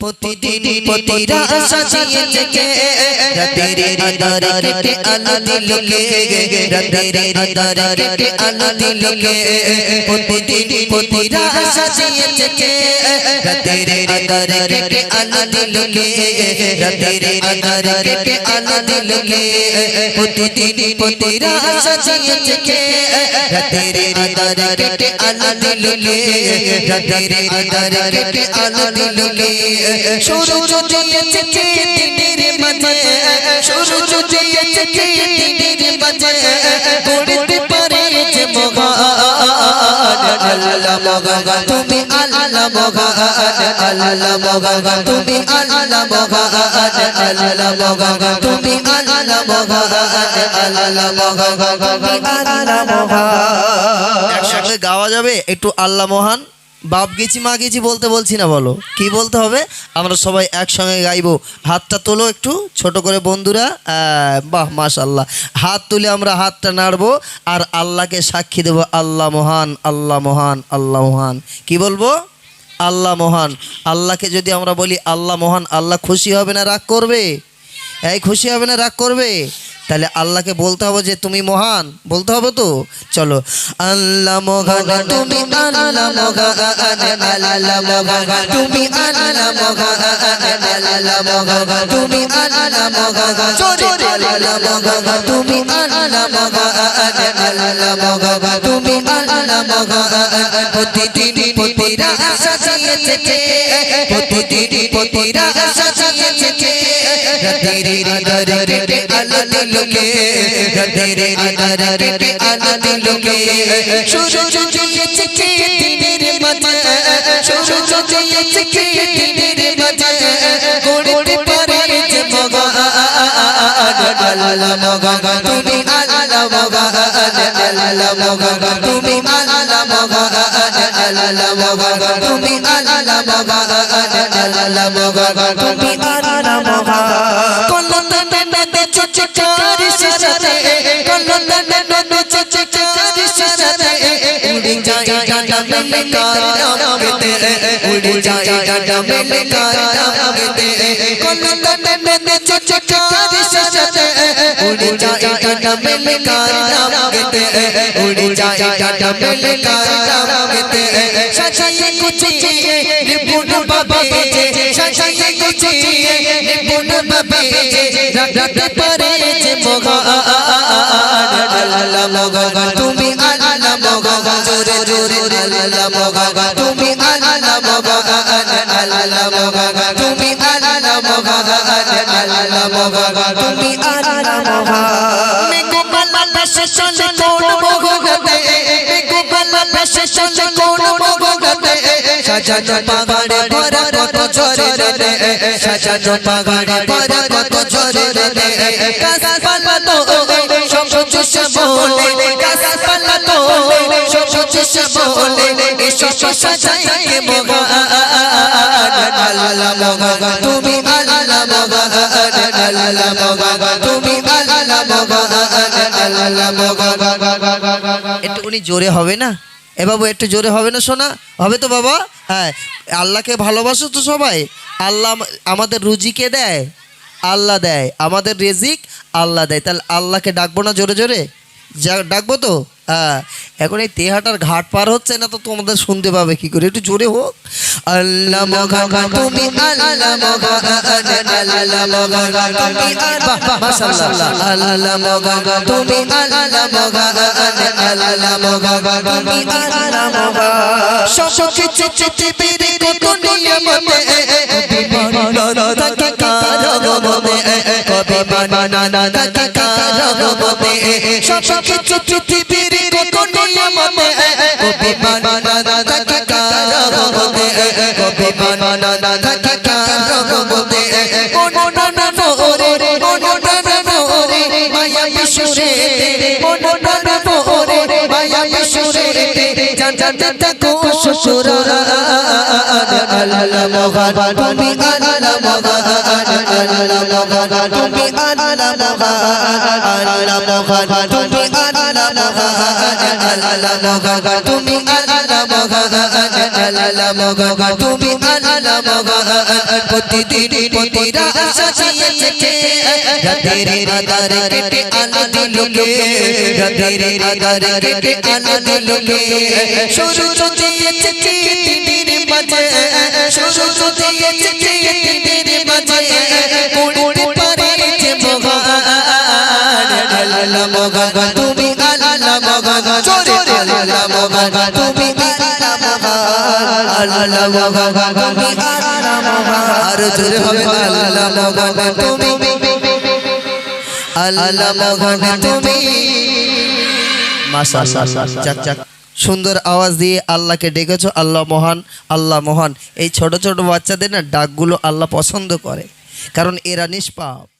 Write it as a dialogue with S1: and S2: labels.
S1: প্রতিদিন প্রতিরা সাজিয়েছে কে রাতের আধারে কেটে আলো দিল কে রাতের আধারে কেটে আলো দিল কে প্রতিদিন প্রতিরা সাজিয়েছে কে রাতের আধারে কেটে আলো দিল কে রাতের আধারে কেটে আলো দিল কে প্রতিদিন প্রতিরা সাজিয়েছে কে রাতের আধারে কেটে আলো দিল কে রাতের আধারে কেটে আলো দিল কে উঠেছে কে কে মগান তুমি আল্লাহ মগান আল্লাহ মগান তুমি আল্লাহ মগান আল্লাহ মগান তুমি আল্লাহ মগান আল্লাহ
S2: একসঙ্গে গাওয়া যাবে, একটু আল্লাহ মহান। বাপ গেছি, মা গেছি বলতে বলছি না, বলো। কি বলতে হবে? আমরা সবাই একসঙ্গে গাইবো। হাতটা তোলো একটু, ছোট করে বন্ধুরা। বাহ মাশাল্লাহ হাত তুলে আমরা হাতটা নাড়বো, আর আল্লাহকে সাক্ষী দেবো। আল্লাহ মহান আল্লাহ মহান আল্লাহ মহান। কি বলব? আল্লাহ মহান। আল্লাহকে যদি আমরা বলি আল্লাহ মহান, আল্লাহ খুশি হবে না, রাগ করবে? এই খুশি হবে না, রাগ করবে? তাহলে আল্লাহকে বলতে হবে যে তুমি মহান বলতে হবে তো চলো আল্লাহ মহান তুমি প্রতিদিন প্রতিরা সাজিয়েছে কে? প্রতিদিন প্রতিরা সাজিয়েছে কে? রাতের আধারে আলো দিল কে রাতের আধারে আলো দিল কে সূরজ উঠেছে কে দিনের মাঝে? সূরজ উঠেছে কে দিনের মাঝে? গড়তে পারে যে মগান আল্লাহ মগান তুমি আল্লাহ মগান আল্লাহ মগান তুমি আল্লাহ মগান আল্লাহ মগান তুমি আল্লাহ মগান আল্লাহ মগান তুমি আল্লাহ মগান কলতা নদে চচকারি সাথে কলতা নদে চচকারি সাথে উড়ে যায় ডানা মেলে কার নামতে উড়ে যায় ডানা মেলে কার নামতে কলতা নদে চচকারি সাথে উড়ে যায় ডানা মেলে কার নামতে উড়ে যায় ডানা মেলে কার নামতে সাজায়ে কুচিয়ে নিপুণ বাবে সাজায়ে কুচিয়ে নিপুণ বাবে রাখতে পারে যে মগান আল্লাহ মগান তুমি আল্লাহ মগান জোরে জোরে আল্লাহ চলে কোন বালা পাশে চলে কোন মগাতে সাজানো পাগাড়ে ভরা কত ঝরে রে সাজানো পাগাড়ে ভরা কত ঝরে রে গাছপালা তো সব চুষে বলে গাছপালা তো সব চুষে বলে এসো সাজাই কে মগান আল্লাহ মগান তুমি আল্লাহ মগান আল্লাহ মগান একটু উনি জোরে হবে না? এ বাবু, একটু জোরে হবে না শোনা? হবে তো বাবা? হ্যাঁ আল্লাহকে ভালোবাসো তো সবাই। আল্লাহ আম- আমাদের রুজিকে দেয়, আল্লাহ দেয়। আমাদের রেজিক আল্লাহ দেয়। তাহলে আল্লাহকে ডাকবো না জোরে জোরে? যা ডাকবো তো? হ্যাঁ। এখন এই তেহাটার ঘাট পার হচ্ছে না তো তোমাদের শুনতে পাবে কি করে? একটু জোরে হোক। আল্লাহ তুমি আল্লাহ মগান সব কিছু পৃথিবীর কত নিয়মতে কারগমতে কবি বানানা থাকে কারগমতে সব কিছু পৃথিবীর কত নিয়মতে কবি বানানা থাকে কারগমতে কবি বানানা থাকে কারগমতে মননা নোরে মননা নোরে মায়া বিশুরে মননা নোরে মায়া বিশুরে জানাতে থাকো শুকুর আল্লাহ মহান তুমি আল্লাহ মহান আল্লাহ মহান তুমি আল্লাহ মহান আল্লাহ মহান তুমি আল্লাহ মহান আল্লাহ মহান তুমি আল্লাহ মহান আল্লাহ মহান তুমি আল্লাহ মহান প্রতিদিন প্রতিরা সাজিয়েছে রাতের আধার কেটে আলো দিলকে রাতের আধার কেটে আলো দিলকে সূর্য দিয়েছে তিনের মাঝে সূর্য দিয়েছে তিনের মাঝে উড়তে পারে যে মহান আল্লাহ মহান তুমি আল্লাহ মহান চোরে আল্লাহ মহান তুমি আল্লাহ মহান আল্লাহ মহান তুমি আল্লাহ মহান আর জোরে হবে আল্লাহ মহান তুমি আল্লাহ মহান তুমি
S1: মাশাআল্লাহ যাক যাক সুন্দর আওয়াজ দিয়ে আল্লাহকে ডেকেছো, আল্লাহ মহান আল্লাহ মহান। এই ছোট ছোট বাচ্চাদের না ডাকগুলো আল্লাহ পছন্দ করে। কারণ এরা নিষ্পাপ।